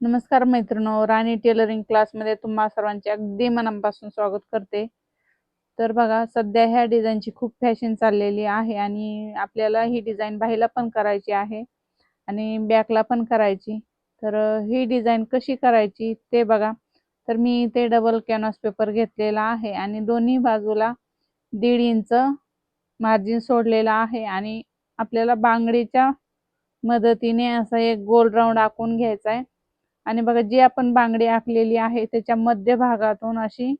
नमस्कार मैत्रिणो राणी टेलरिंग क्लासमध्ये तुम्हा सर्वांचे अगदी मनापासून स्वागत करते. तर बघा सध्या ह्या डिझाईनची खूप फॅशन चाललेली आहे आणि आपल्याला ही डिझाईन बाहीला पण करायची आहे आणि बॅकला पण करायची. तर ही डिझाईन कशी करायची ते बघा. तर मी इथे डबल कॅनव्हास पेपर घेतलेला आहे आणि दोन्ही बाजूला दीड इंच मार्जिन सोडलेला आहे आणि आपल्याला बांगडीच्या मदतीने असा एक गोल राऊंड आखून घ्यायचा आहे. आणि बघा जी आपण बांगडी आखलेली आहे त्याच्या मध्य भागातून अशी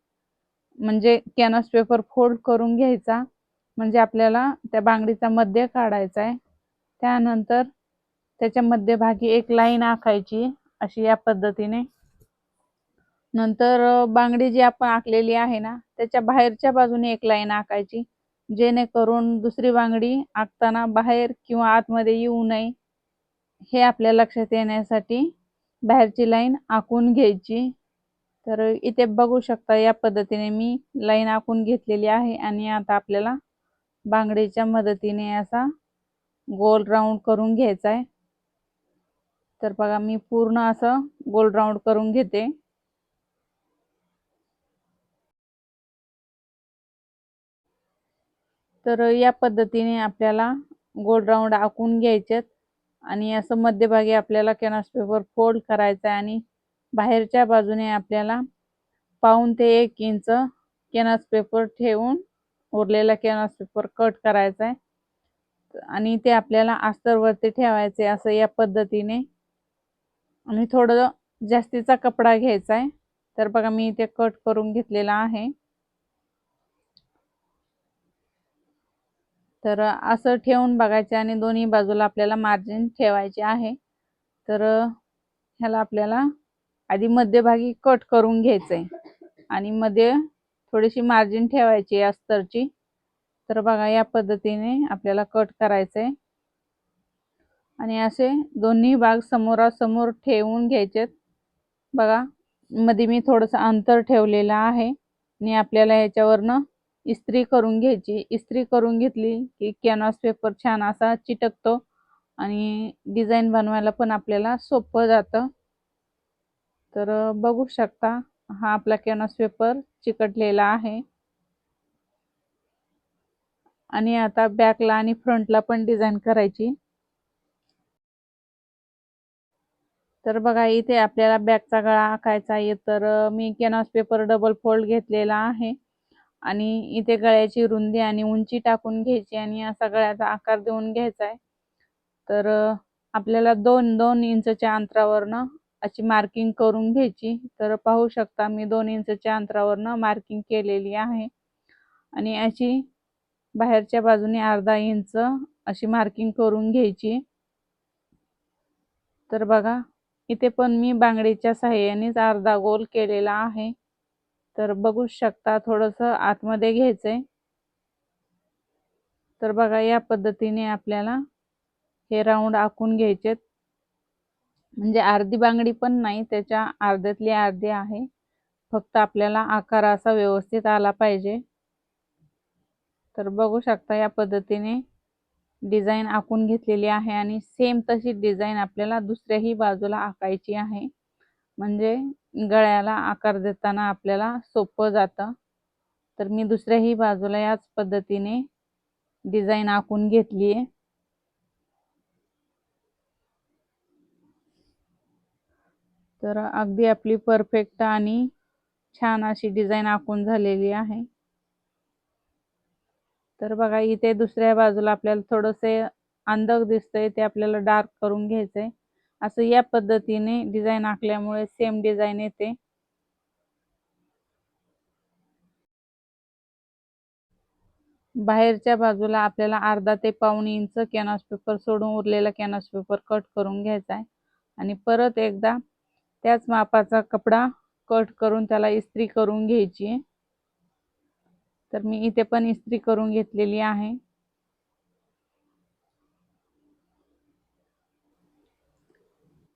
म्हणजे कॅनस पेपर फोल्ड करून घ्यायचा. म्हणजे आपल्याला त्या बांगडीचा मध्य काढायचा आहे त्यानंतर त्याच्या मध्यभागी एक लाईन आखायची अशी या पद्धतीने. नंतर बांगडी जी आपण आखलेली आहे ना त्याच्या बाहेरच्या बाजूने एक लाईन आखायची. जेणेकरून दुसरी बांगडी आखताना बाहेर किंवा आतमध्ये येऊ नये हे आपल्या लक्षात येण्यासाठी बाहेरची लाईन आखून घ्यायची. तर इथे बघू शकता या पद्धतीने मी लाईन आखून घेतलेली आहे आणि आता आपल्याला बांगडीच्या मदतीने असा गोल राऊंड करून घ्यायचा आहे. तर बघा मी पूर्ण असं गोल राऊंड करून घेते. तर या पद्धतीने आपल्याला गोल राऊंड आखून घ्यायचेत. आणि असं मध्यभागी आपल्याला कॅनॉस पेपर फोल्ड करायचा आहे आणि बाहेरच्या बाजूने आपल्याला पाऊन ते एक इंच कॅनॉस पेपर ठेवून उरलेला कॅनॉस पेपर कट करायचा आहे. आणि ते आपल्याला अस्तरवरती ठेवायचे असं या पद्धतीने. आणि थोडं जास्तीचा कपडा घ्यायचा आहे. तर बघा मी इथे कट करून घेतलेला आहे. तर असं ठेवून बघायचे आणि दोन्ही बाजूला आपल्याला मार्जिन ठेवायचे आहे. तर ह्याला आपल्याला आधी मध्यभागी कट करून घ्यायचंय आणि मध्ये थोडीशी मार्जिन ठेवायची अस्तरची. तर बघा या पद्धतीने आपल्याला कट करायचंय आणि असे दोन्ही भाग समोरासमोर ठेवून घ्यायचेत बघा मध्ये मी थोडंसं अंतर ठेवलेलं आहे. आणि आपल्याला ह्याच्यावरनं इस्त्री करून घ्यायची. इस्त्री करून घेतली की कॅनव्हास पेपर छान असा चिटकतो आणि डिझाईन बनवायला पण आपल्याला सोपं जातं. तर बघू शकता हा आपला कॅनव्हास पेपर चिकटलेला आहे. आणि आता बॅकला आणि फ्रंटला पण डिझाईन करायची. तर बघा इथे आपल्याला बॅकचा गळा आखायचा आहे. तर मी कॅनव्हास पेपर डबल फोल्ड घेतलेला आहे. आणि इथे गळ्याची रुंदी आणि उंची टाकून घ्यायची आणि असा गळ्याचा आकार देऊन घ्यायचा आहे तर आपल्याला दोन दोन इंचच्या अंतरावरनं अशी मार्किंग करून घ्यायची. तर पाहू शकता मी दोन इंचच्या अंतरावरनं मार्किंग केलेली आहे. आणि अशी बाहेरच्या बाजूने अर्धा इंच अशी मार्किंग करून घ्यायची. तर बघा इथे पण मी बांगडीच्या साह्यानेच अर्धा गोल केलेला आहे. तर बघू शकता थोडस आतमध्ये घ्यायचंय. तर बघा या पद्धतीने आपल्याला हे राऊंड आखून घ्यायचेत. म्हणजे अर्धी बांगडी पण नाही त्याच्या अर्ध्यातली अर्धी आहे. फक्त आपल्याला आकार असा व्यवस्थित आला पाहिजे. तर बघू शकता या पद्धतीने डिझाईन आखून घेतलेली आहे आणि सेम तशी डिझाईन आपल्याला दुसऱ्याही बाजूला आकायची आहे. म्हणजे गळ्याला आकार देताना आपल्याला सोपं जातं. तर मी दुसऱ्याही बाजूला याच पद्धतीने डिझाईन आखून घेतली आहे तर अगदी आपली परफेक्ट आणि छान अशी डिझाईन आखून झालेली आहे. तर बघा इथे दुसऱ्या बाजूला आपल्याला थोडंसे अंधक दिसतंय ते आपल्याला डार्क करून घ्यायचंय. असं या पद्धतीने डिझाईन आखल्यामुळे सेम डिझाईन येते. बाहेरच्या बाजूला आपल्याला अर्धा ते पाऊण इंच कॅनव्हास पेपर सोडून उरलेला कॅनव्हास पेपर कट करून घ्यायचा आहे. आणि परत एकदा त्याच मापाचा कपडा कट करून त्याला इस्त्री करून घ्यायची तर मी इथे पण इस्त्री करून घेतलेली आहे.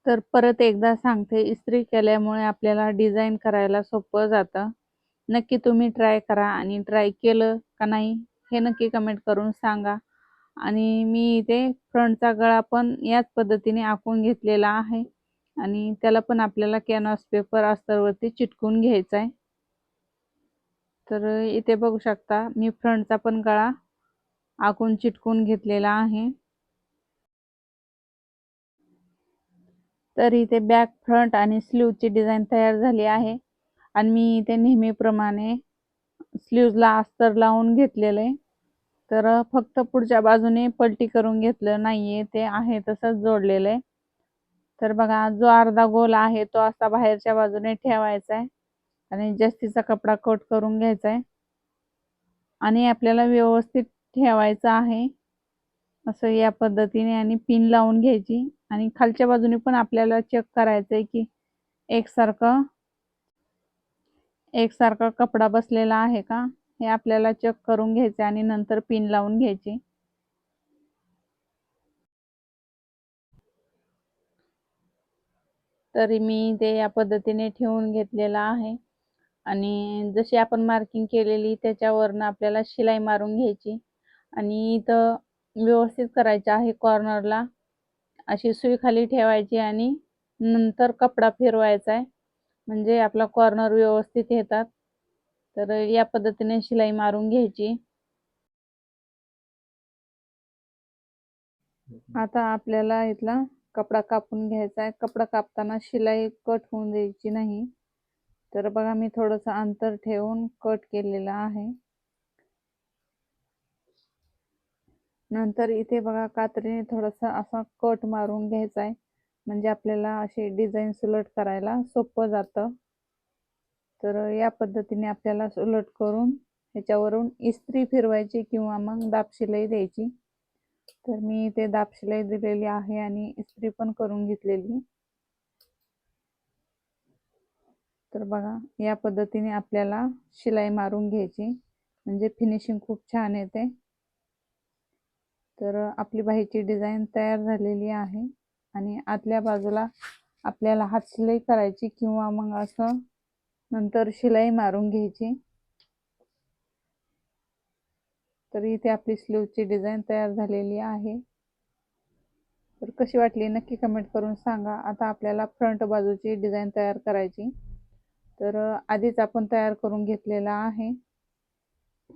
तर परत एकदा सांगते इस्त्री केल्यामुळे आपल्याला डिझाईन करायला सोपं जातं. नक्की तुम्ही ट्राय करा आणि ट्राय केलं का नाही हे नक्की कमेंट करून सांगा. आणि मी इथे फ्रंटचा गळा पण याच पद्धतीने आखून घेतलेला आहे आणि त्याला पण आपल्याला कॅनव्हास पेपर अस्तरवरती चिटकून घ्यायचा आहे. तर इथे बघू शकता मी फ्रंटचा पण गळा आखून चिटकून घेतलेला आहे. तर इथे बॅक फ्रंट आणि स्लीवची डिझाईन तयार झाली आहे. आणि मी इथे नेहमीप्रमाणे स्लीवला अस्तर लावून घेतलेलं आहे तर फक्त पुढच्या बाजूने पलटी करून घेतलं नाहीये ते आहे तसंच जोडलेलं आहे तर बघा जो अर्धा गोल आहे तो असा बाहेरच्या बाजूने ठेवायचा आहे आणि जास्तीचा कपडा कट करून घ्यायचा आहे आणि आपल्याला व्यवस्थित ठेवायचं आहे. असं या पद्धतीने आणि पिन लावून घ्यायची. आणि खालच्या बाजूने पण आपल्याला चेक करायचं आहे की एकसारखं एकसारखा कपडा बसलेला आहे का? हे आपल्याला चेक करून घ्यायचे आणि नंतर पिन लावून घ्यायची. तरी मी ते या पद्धतीने ठेवून घेतलेला आहे. आणि जशी आपण मार्किंग केलेली त्याच्यावरनं आपल्याला शिलाई मारून घ्यायची. आणि इथं व्यवस्थित करायचं आहे कॉर्नरला अशी सुई खाली ठेवायची आणि नंतर कपडा फिरवायचा आहे. म्हणजे आपला कॉर्नर व्यवस्थित येतात. तर या पद्धतीने शिलाई मारून घ्यायची. आता आपल्याला इथला कपडा कापून घ्यायचा आहे. कपडा कापताना शिलाई कट होऊन द्यायची नाही. तर बघा मी थोडंसं अंतर ठेवून कट केलेलं आहे. नंतर इथे बघा कात्रीने थोडासा असा कट मारून घ्यायचा आहे. म्हणजे आपल्याला अशी डिझाईन सुलट करायला सोपं जातं. तर या पद्धतीने आपल्याला सुलट करून ह्याच्यावरून इस्त्री फिरवायची किंवा मग दाब शिलाई द्यायची. तर मी इथे दाब शिलाई दिलेली आहे आणि इस्त्री पण करून घेतलेली. तर बघा या पद्धतीने आपल्याला शिलाई मारून घ्यायची. म्हणजे फिनिशिंग खूप छान येते. तर आपली बाहीची डिझाईन तयार झालेली आहे आणि आतल्या बाजूला आपल्याला हात शिलाई करायची किंवा मग असं नंतर शिलाई मारून घ्यायची. तर इथे आपली स्लीवची डिझाईन तयार झालेली आहे. तर कशी वाटली नक्की कमेंट करून सांगा. आता आपल्याला फ्रंट बाजूची डिझाईन तयार करायची. तर आधीच आपण तयार करून घेतलेला आहे.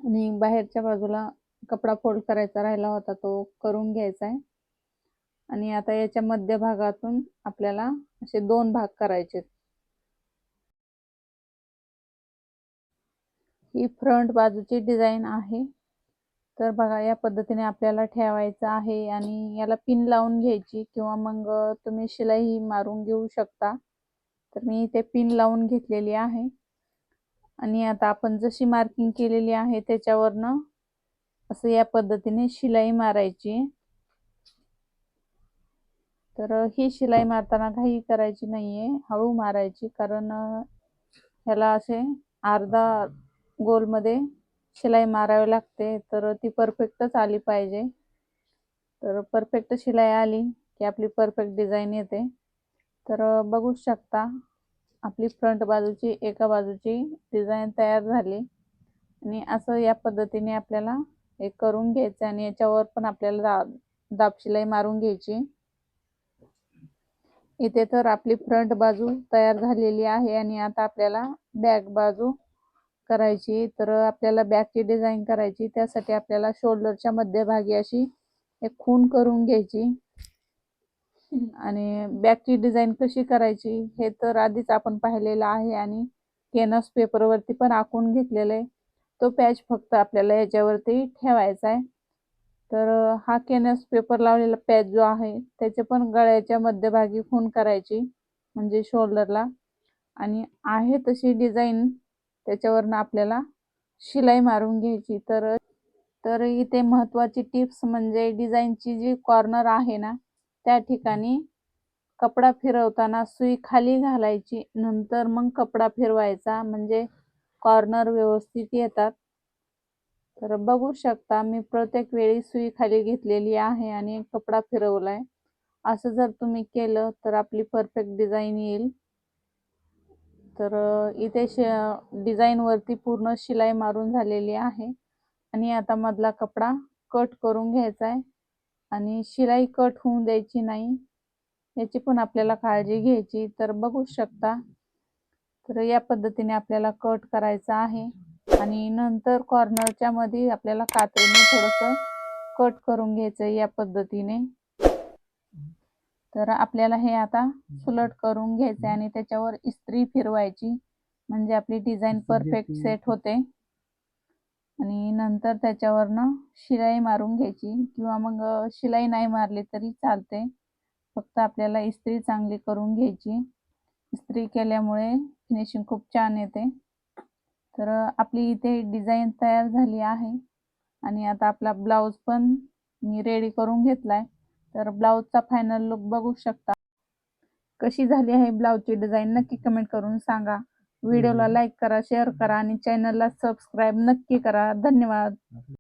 आणि बाहेरच्या बाजूला कपडा फोल्ड करायचा राहिला होता तो करून घ्यायचा आहे. आणि आता याच्या मध्यभागातून आपल्याला असे दोन भाग करायचे ही फ्रंट बाजूची डिझाईन आहे. तर बघा या पद्धतीने आपल्याला ठेवायचं आहे आणि याला पिन लावून घ्यायची किंवा मग तुम्ही शिलाई मारून घेऊ शकता. तर मी इथे पिन लावून घेतलेली आहे. आणि आता आपण जशी मार्किंग केलेली आहे त्याच्यावरनं असं या पद्धतीने शिलाई मारायची. तर ही शिलाई मारताना काही करायची नाहीये. हळू मारायची कारण ह्याला असे अर्धा गोलमध्ये शिलाई मारावी लागते. तर ती परफेक्टच आली पाहिजे. तर परफेक्ट शिलाई आली की आपली परफेक्ट डिझाईन येते. तर बघू शकता आपली फ्रंट बाजूची एका बाजूची डिझाईन तयार झाली. आणि असं या पद्धतीने आपल्याला हे करून घ्यायचं आणि याच्यावर पण आपल्याला दाब दाबशिलाई मारून घ्यायची. इथे तर आपली फ्रंट बाजू तयार झालेली आहे आणि आता आपल्याला बॅक बाजू करायची. तर आपल्याला बॅकची डिझाईन करायची. त्यासाठी आपल्याला शोल्डरच्या मध्यभागी अशी एक खून करून घ्यायची. आणि बॅकची डिझाईन कशी करायची हे तर आधीच आपण पाहिलेलं आहे आणि केनस पेपरवरती पण आखून घेतलेलं आहे. तो पॅच फक्त आपल्याला याच्यावरती ठेवायचा आहे. तर हा केनस पेपर लावलेला पॅच जो आहे त्याचे पण गळ्याच्या मध्यभागी खून करायची म्हणजे शोल्डरला. आणि आहे तशी डिझाईन त्याच्यावरनं आपल्याला शिलाई मारून घ्यायची. तर तर इथे महत्त्वाची टिप्स म्हणजे डिझाईनची जी कॉर्नर आहे ना त्या ठिकाणी कपडा फिरवताना सुई खाली घालायची नंतर मग कपडा फिरवायचा. म्हणजे कॉर्नर व्यवस्थित येतात. तर बघू शकता मी प्रत्येक वेळी सुई खाली घेतलेली आहे आणि कपडा फिरवलाय. असं जर तुम्ही केलं तर आपली परफेक्ट डिझाईन येईल. तर इथे श डिझाईनवरती पूर्ण शिलाई मारून झालेली आहे. आणि आता मधला कपडा कट करून घ्यायचा आहे आणि शिलाई कट होऊन द्यायची नाही. याची पण आपल्याला काळजी घ्यायची. तर बघू शकता तर या पद्धतीने आपल्याला कट करायचा आहे. आणि नंतर कॉर्नरच्या मध्ये आपल्याला कात्रीने थोडस कट करून घ्यायचं या पद्धतीने. तर आपल्याला हे आता सुलट करून घ्यायचे आणि त्याच्यावर इस्त्री फिरवायची. म्हणजे आपली डिझाईन परफेक्ट सेट होते. आणि नंतर त्याच्यावरनं शिलाई मारून घ्यायची. किंवा मग शिलाई नाही मारली तरी चालते. फक्त आपल्याला इस्त्री चांगली करून घ्यायची. इस्त्री केल्यामुळे फिनिशिंग खूप छान येते. तर आपली इथे डिझाईन तयार झाली आहे. आणि आता आपला ब्लाऊज पण मी रेडी करून घेतलाय. तर ब्लाऊजचा फायनल लुक बघू शकता. कशी झाली आहे ब्लाऊजची डिझाईन नक्की कमेंट करून सांगा. व्हिडिओला लाईक करा शेअर करा आणि चॅनलला सबस्क्राईब नक्की करा. धन्यवाद.